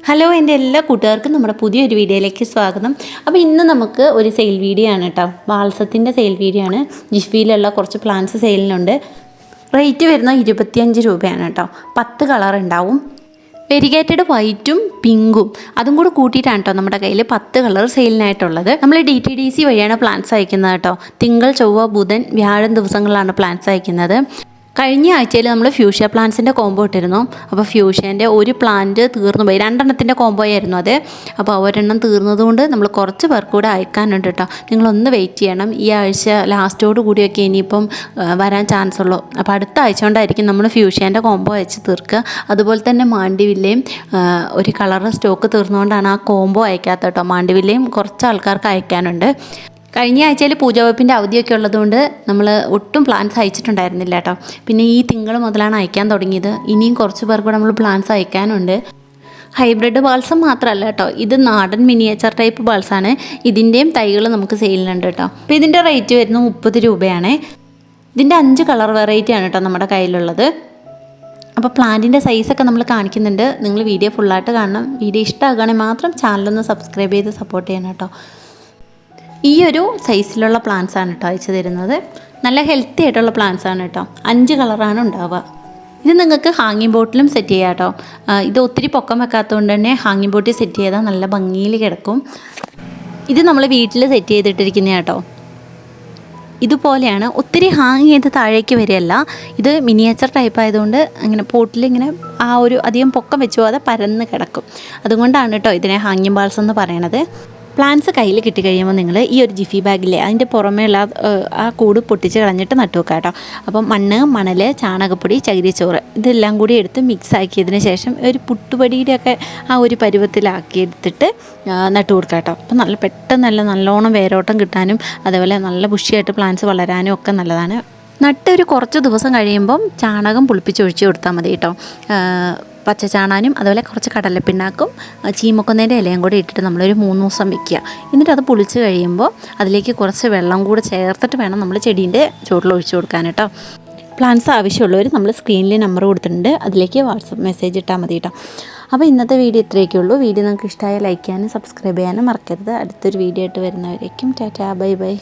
Hello എന്റെ എല്ലാ കൂട്ടുകാർക്കും നമ്മുടെ പുതിയൊരു വീഡിയോയിലേക്ക് സ്വാഗതം. അപ്പോൾ ഇന്ന് നമുക്ക് ഒരു സെയിൽ വീഡിയോ ആണ് കേട്ടോ. വാത്സത്തിന്റെ സെയിൽ വീഡിയോ ആണ്. ജിഫിയിലുള്ള കുറച്ച് പ്ലാന്റ്സ് സെയിലിനുണ്ട്. റേറ്റ് വരുന്നത് ഇരുപത്തിയഞ്ച് രൂപയാണ് കേട്ടോ. പത്ത് കളർ ഉണ്ടാവും. വെരിഗേറ്റഡ് വൈറ്റും പിങ്കും. അതും കൂടെ കൂട്ടിയിട്ടാണ് കേട്ടോ നമ്മുടെ കയ്യിൽ പത്ത് കളർ സെയിലിനായിട്ടുള്ളത്. നമ്മൾ ഡി ടി ഡി സി വഴിയാണ് പ്ലാന്റ്സ് അയക്കുന്നത് കേട്ടോ. തിങ്കൾ ചൊവ്വ ബുധൻ വ്യാഴം ദിവസങ്ങളിലാണ് പ്ലാന്റ്സ് അയക്കുന്നത്. കഴിഞ്ഞ ആഴ്ചയിൽ നമ്മൾ ഫ്യൂഷ്യ പ്ലാന്റ്സിന്റെ കോംബോ ഇട്ടിരുന്നു. അപ്പോൾ ഫ്യൂഷ്യന്റെ ഒരു പ്ലാന്റ് തീർന്നു പോയി. രണ്ടെണ്ണത്തിന്റെ കോംബോ ആയിരുന്നു അത്. അപ്പോൾ ഒരെണ്ണം തീർന്നതുകൊണ്ട് നമ്മൾ കുറച്ച് പേർക്ക് കൂടെ അയക്കാനുണ്ട് കേട്ടോ. നിങ്ങളൊന്ന് വെയിറ്റ് ചെയ്യണം. ഈ ആഴ്ച ലാസ്റ്റോട് കൂടിയൊക്കെ ഇനിയിപ്പം വരാൻ ചാൻസ് ഉള്ളൂ. അപ്പോൾ അടുത്ത ആഴ്ച കൊണ്ടായിരിക്കും നമ്മൾ ഫ്യൂഷ്യന്റെ കോംബോ അയച്ച് തീർക്കുക. അതുപോലെ തന്നെ മാണ്ടിവില്ലയും ഒരു കളർ സ്റ്റോക്ക് തീർന്നുകൊണ്ടാണ് ആ കോംബോ അയക്കാത്ത കേട്ടോ. മാണ്ടിവില്ലയും കുറച്ച് ആൾക്കാർക്ക് അയക്കാനുണ്ട്. കഴിഞ്ഞ ആഴ്ചയിൽ പൂജവെപ്പിന്റെ അവധിയൊക്കെ ഉള്ളതുകൊണ്ട് നമ്മൾ ഒട്ടും പ്ലാൻസ് അയച്ചിട്ടുണ്ടായിരുന്നില്ല കേട്ടോ. പിന്നെ ഈ തിങ്കൾ മുതലാണ് അയക്കാൻ തുടങ്ങിയത്. ഇനിയും കുറച്ച് പേർക്ക് കൂടെ നമ്മൾ പ്ലാൻസ് അയക്കാനുണ്ട്. ഹൈബ്രിഡ് ബാൾസം മാത്രമല്ല കേട്ടോ. ഇത് നാടൻ മിനിയേച്ചർ ടൈപ്പ് ബാൾസാണ് ഇതിന്റെയും തൈകൾ നമുക്ക് സെയിലിനുണ്ട് കേട്ടോ. അപ്പോൾ ഇതിന്റെ റേറ്റ് വരുന്നത് മുപ്പത് രൂപയാണ്. ഇതിന്റെ അഞ്ച് കളർ വെറൈറ്റി ആണ് കേട്ടോ നമ്മുടെ കയ്യിലുള്ളത്. അപ്പോൾ പ്ലാന്റിന്റെ സൈസൊക്കെ നമ്മൾ കാണിക്കുന്നുണ്ട്. നിങ്ങൾ വീഡിയോ ഫുള്ളായിട്ട് കാണണം. വീഡിയോ ഇഷ്ടമാകുകയാണെങ്കിൽ മാത്രം ചാനലൊന്ന് സബ്സ്ക്രൈബ് ചെയ്ത് സപ്പോർട്ട് ചെയ്യണം കേട്ടോ. ഈ ഒരു സൈസിലുള്ള പ്ലാന്റ്സ് ആണ് കേട്ടോ അയച്ചു തരുന്നത്. നല്ല ഹെൽത്തി ആയിട്ടുള്ള പ്ലാന്റ്സ് ആണ് കേട്ടോ അഞ്ച് കളറാണ് ഉണ്ടാവുക. ഇത് നിങ്ങൾക്ക് ഹാങ്ങിങ് ബോട്ടിലും സെറ്റ് ചെയ്യാം കേട്ടോ ഇത് ഒത്തിരി പൊക്കം വെക്കാത്തതുകൊണ്ട് തന്നെ ഹാങ്ങിങ് ബോട്ടിൽ സെറ്റ് ചെയ്താൽ നല്ല ഭംഗിയിൽ കിടക്കും. ഇത് നമ്മൾ വീട്ടിൽ സെറ്റ് ചെയ്തിട്ടിരിക്കുന്ന കേട്ടോ ഇതുപോലെയാണ് ഒത്തിരി ഹാങ് ചെയ്ത് താഴേക്ക് വരികയല്ല. ഇത് മിനിയേച്ചർ ടൈപ്പ് ആയതുകൊണ്ട് അങ്ങനെ പോട്ടിൽ ഇങ്ങനെ ആ ഒരു അധികം പൊക്കം വെച്ച് പോകാതെ പരന്ന് കിടക്കും. അതുകൊണ്ടാണ് കേട്ടോ ഇതിനെ ഹാങ്ങിങ് ബാൾസ് എന്ന് പറയണത്. പ്ലാന്റ്സ് കയ്യിൽ കിട്ടിക്കഴിയുമ്പോൾ നിങ്ങൾ ഈ ഒരു ജിഫി ബാഗിലെ അതിന്റെ പുറമേയുള്ള ആ, കൂട് പൊട്ടിച്ച് കളഞ്ഞിട്ട് നട്ടു വെക്കുക കേട്ടോ. അപ്പം മണ്ണ് മണൽ ചാണകപ്പൊടി ചകിരിച്ചോറ് ഇതെല്ലാം കൂടി എടുത്ത് മിക്സ് ആക്കിയതിന് ശേഷം ഒരു പുട്ടുപടിയുടെയൊക്കെ ആ ഒരു പരുവത്തിലാക്കി എടുത്തിട്ട് നട്ടു കൊടുക്കുക കേട്ടോ. അപ്പം നല്ല പെട്ടെന്ന് നല്ല നല്ലോണം വേരോട്ടം കിട്ടാനും അതേപോലെ നല്ല ബുഷിയായിട്ട് പ്ലാന്റ്സ് വളരാനും ഒക്കെ നല്ലതാണ്. നട്ടൊരു കുറച്ച് ദിവസം കഴിയുമ്പം ചാണകം പുളിപ്പിച്ചൊഴിച്ച് കൊടുത്താൽ മതി കേട്ടോ. പച്ച ചാണാനും അതുപോലെ കുറച്ച് കടലപ്പിണ്ണാക്കും ചീമക്കൊന്നേന്റെ ഇലയും കൂടി ഇട്ടിട്ട് നമ്മളൊരു മൂന്ന് ദിവസം വെക്കുക. എന്നിട്ട് അത് പുളിച്ച് കഴിയുമ്പോൾ അതിലേക്ക് കുറച്ച് വെള്ളം കൂടെ ചേർത്തിട്ട് വേണം നമ്മൾ ചെടീന്റെ ചുവട്ടിൽ ഒഴിച്ചു കൊടുക്കാൻ കേട്ടോ. പ്ലാൻസ് ആവശ്യമുള്ളവർ നമ്മൾ സ്ക്രീനിൽ നമ്പർ കൊടുത്തിട്ടുണ്ട്. അതിലേക്ക് വാട്സപ്പ് മെസ്സേജ് ഇട്ടാൽ മതി കേട്ടോ. അപ്പോൾ ഇന്നത്തെ വീഡിയോ ഇത്രയൊക്കെ ഉള്ളൂ. വീഡിയോ നിങ്ങൾക്ക് ഇഷ്ടമായ ലൈക്ക് ചെയ്യാനും സബ്സ്ക്രൈബ് ചെയ്യാനും മറക്കരുത്. അടുത്തൊരു വീഡിയോ ആയിട്ട് വരുന്നവരേക്കും ടാറ്റാ. Bye bye.